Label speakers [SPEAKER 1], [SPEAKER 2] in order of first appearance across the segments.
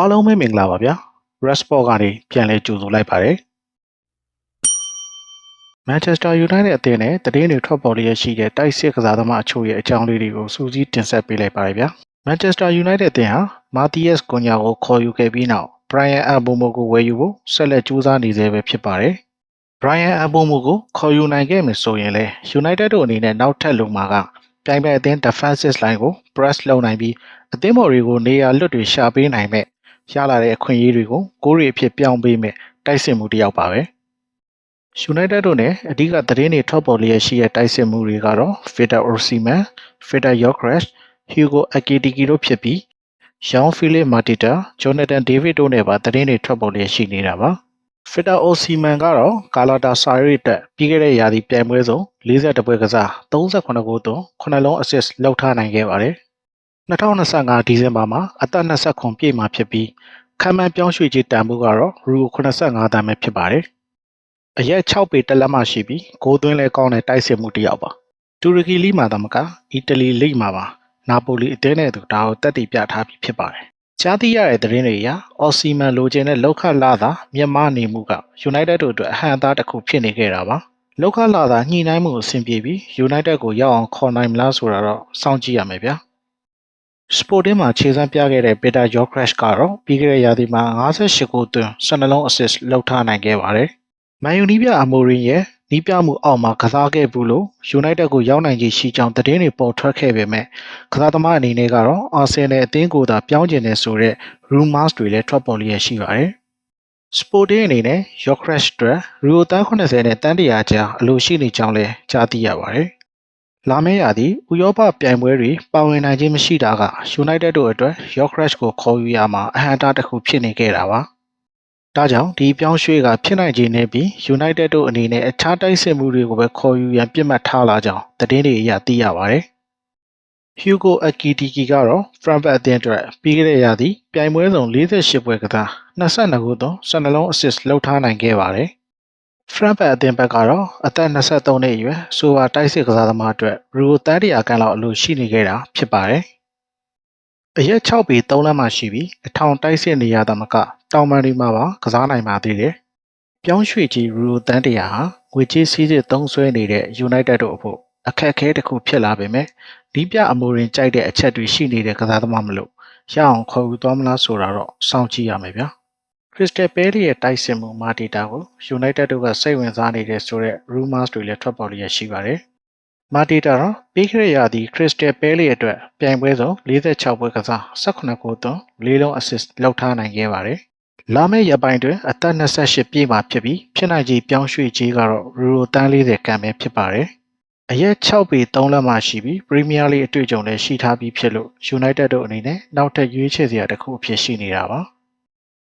[SPEAKER 1] အားလုံးပဲမင်္ဂလာပါဗျာ Resport ကနေပြန်လဲကြိုဆိုလိုက်ပါတယ် Manchester United အသင်းနဲ့တည်င်းတွေထွက်ပေါ်လျက်ရှိတဲ့တိုက်စစ်ကစားသမားအချို့ရဲ့အကြောင်းလေးတွေကိုစူးစီးတင်ဆက်ပေးလိုက်ပါတယ်ဗျာ Manchester United အသင်းဟာ Matthias Cunha ကိုခေါ်ယူခဲ့ပြီးနောက် Brian Mbeumo ကိုဝယ်ယူဖို့ဆက်လက်ကြိုးစားနေသေးပဲဖြစ်ပါတယ် Brian Mbeumo ကိုခေါ်ယူနိုင်ခဲ့မယ်ဆိုရင်လေ United တို့အနေနဲ့နောက်ထပ်လုံမှာကပြိုင်ပွဲအသင်း defensive line ကို press လုပ်နိုင်ပြီးအသင်းပေါ်တွေကိုနေရာလွတ်တွေရှာပေးနိုင်မဲ့ ရလာတဲ့အခွင့်အရေးတွေကိုဂိုးတွေအဖြစ်ပြောင်းပေးမဲ့တိုက်စစ်မှုတစ်ယောက်ပါပဲ United တို့နဲ့အဓိကသတင်းတွေထွက်ပေါ်လျက်ရှိတဲ့တိုက်စစ်မှုတွေကတော့ Victor Osimhen, Victor Gyökeres, Hugo Ekitike တို့ဖြစ်ပြီး Jean-Philippe Mateta, Jonathan David တို့နဲ့ပါသတင်းတွေထွက်ပေါ်လျက်ရှိနေတာပါ။ Victor Osimhen ကတော့ Galatasaray အတွက်ပြီးခဲ့တဲ့ရာသီပြိုင်ပွဲစုံ42ပွဲကစား38ဂိုးသွင်း9လုံး assist လောက်ထားနိုင်ခဲ့ပါတယ်။ 2025ဒီဇင်ဘာမှာအသက်29ပြည့်မှာဖြစ်ပြီးခံမှန်းပြောင်းရွှေ့ခြင်းတန်ဖိုးကတော့ရူ85တန်ပဲဖြစ်ပါတယ်။အရက်6ပေတက်လက်မှရှိပြီးဂိုးသွင်းလဲကောင်းတဲ့တိုက်စစ်မှုတစ်ယောက်ပါ။တူရကီလိမှာသာမကအီတလီလိမှာပါနာပိုလီအသင်းနဲ့သူဒါကိုတက်တည်ပြထားပြီးဖြစ်ပါတယ်။ကြားသိရတဲ့သတင်းတွေအရအော်စီမန်လိုချင်တဲ့လောက်ခလာသာမြန်မာနေမှုက United တို့အတွက်အဟံအသားတစ်ခုဖြစ်နေခဲ့တာပါ။လောက်ခလာသာညှိနှိုင်းမှုအဆင်ပြေပြီး United ကိုရောက်အောင်ခေါ်နိုင်မလားဆိုတာတော့စောင့်ကြည့်ရမယ်ဗျာ။ Sporting မှာခြေစမ်းပြခဲ့တဲ့ Peter Gyökeres ကတော့ပြီးခဲ့တဲ့ရာသီမှာ58ဂိုးသွင်း12လုံး assist လောက်ထားနိုင်ခဲ့ပါတယ်။မန်ယူနီးပြအမိုရင်ရဲ့နီးပြမှုအောက်မှာကစားခဲ့ဘူးလို့ United ကိုရောက်နိုင်ခြေရှိကြောင်းသတင်းတွေပေါ်ထွက်ခဲ့ပေမဲ့ကစားသမားအနေနဲ့ကတော့ Arsenal အသင်းကိုသာပြောင်းကျင်နေဆိုတဲ့ rumors တွေလည်းထွက်ပေါ်လျက်ရှိပါတယ်။ Sporting အနေနဲ့ Gyökeres အတွက်ရီယိုတန်း80နဲ့တန်း100ကျာအလိုရှိနေကြောင်းလည်းကြားသိရပါတယ်။ လာမယ့်ရာသီဥရောပပြိုင်ပွဲတွေပါဝင်နိုင်ခြင်းမရှိတာက United တို့အတွက် Gyökeres ကိုခေါ်ယူရမှာအဟံအတားတစ်ခုဖြစ်နေခဲ့တာပါ။ဒါကြောင့်ဒီပြောင်းရွှေ့ကဖြစ်နိုင်ခြေနဲ့ပြီး United တို့အနေနဲ့အခြားတိုက်စစ်မှုတွေကိုပဲခေါ်ယူရန်ပြစ်မှတ်ထားလာကြောင်းသတင်းတွေအရသိရပါတယ်။ Hugo Ekitike ကတော့ Frankfurt အသင်းအတွက်ပြီးခဲ့တဲ့ရာသီပြိုင်ပွဲစုံ48ပွဲကစား22ဂိုးသွင်း12လုံး assist လုပ်ထားနိုင်ခဲ့ပါတယ်။ Frankfurt အသင်းဘက်ကတော့အသက်23နှစ်အရွယ်ဆိုပါတိုက်စစ်ကစားသမားအတွက်ရူတန်တရာကန်လောက်အလိုရှိနေခဲ့တာဖြစ်ပါတယ်။အရက်6ပေ3လက်မှရှိပြီးအထောင်တိုက်စစ်နေရတာမကတောင်ပန်ဒီမှာပါကစားနိုင်ပါသေးတယ်။ပြောင်းရွှေ့ကြီးရူတန်တရာဟာငွေကြေးစည်းစစ်သုံးစွဲနေတဲ့ United တို့အဖို့အခက်အခဲတစ်ခုဖြစ်လာပေမဲ့ဒီပြအမိုရင်ကြိုက်တဲ့အချက်တွေရှိနေတဲ့ကစားသမားမလို့ရအောင်ခေါ်ယူသွားမလားဆိုတာတော့စောင့်ကြည့်ရမယ်ဗျာ။ Crystal Palace ရဲ့တိုက်စစ်မှုမာတီတာကို United တို့ကစိတ်ဝင်စားနေတဲ့ဆိုတဲ့ rumors တွေလည်းထွက်ပေါ်လျက်ရှိပါတယ်။မာတီတာတော့ပြီးခဲ့တဲ့ရာသီ Crystal Palace အတွက်ပြိုင်ပွဲစုံ46ပွဲကစား18ဂိုးသွင်း၄လုံး assist လောက်ထားနိုင်ခဲ့ပါတယ်။လာမယ့်ရက်ပိုင်းတွင်အသက်28ပြည့်မှာဖြစ်ပြီးဖြစ်နိုင်ခြေပြောင်းရွှေ့ခြင်းကတော့ရူရိုတန်း40ကံပဲဖြစ်ပါတယ်။အရက်6ပေ3လက်မှရှိပြီး Premier League အတွေ့အကြုံလည်းရှိထားပြီးဖြစ်လို့ United တို့အနေနဲ့နောက်ထပ်ရွေးချယ်စရာတစ်ခုအဖြစ်ရှိနေတာပါ။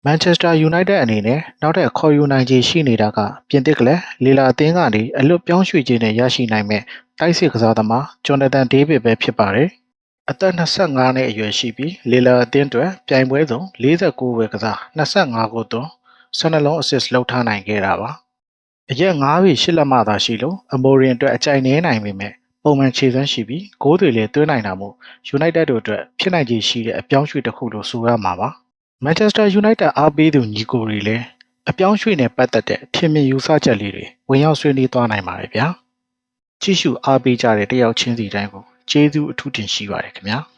[SPEAKER 1] Manchester United အနေနဲ့နောက်ထပ်ခေါ်ယူနိုင်ခြေရှိနေတာကပြင်သစ်ကလည်းလီလာအသင်းကနေအလွတ်ပြောင်းရွှေ့ခြင်းနဲ့ရရှိနိုင်မဲ့တိုက်စစ်ကစားသမားဂျွန်နသန်ဒေးဗစ်ပဲဖြစ်ပါတယ်။အသက်25နှစ်အရွယ်ရှိပြီးလီလာအသင်းအတွက်ပြိုင်ပွဲစုံ49ပွဲကစား25ဂိုးသွင်း12လုံး assist လုပ်ထားနိုင်ခဲ့တာပါ။အရက်9ပေ10လက်မှသာရှိလို့အမိုရင်အတွက်အကြိုက်နည်းနိုင်ပေမဲ့ပုံမှန်ခြေစမ်းရှိပြီးဂိုးတွေလည်းသွင်းနိုင်တာမို့ United တို့အတွက်ဖြစ်နိုင်ခြေရှိတဲ့အပြောင်းရွှေ့တစ်ခုလို့ဆိုရမှာပါ။ Manchester United အားပေးသူညီကိုတွေလည်းအပြောင်းရွှေ့နဲ့ပတ်သက်တဲ့ထင်မြင်ယူဆချက်လေးတွေဝင်ရောက်ဆွေးနွေးသွားနိုင်ပါတယ်ဗျာ။ကြည့်ရှုအားပေးကြတဲ့တယောက်ချင်းစီတိုင်းကိုကျေးဇူးအထူးတင်ရှိပါတယ်ခင်ဗျာ။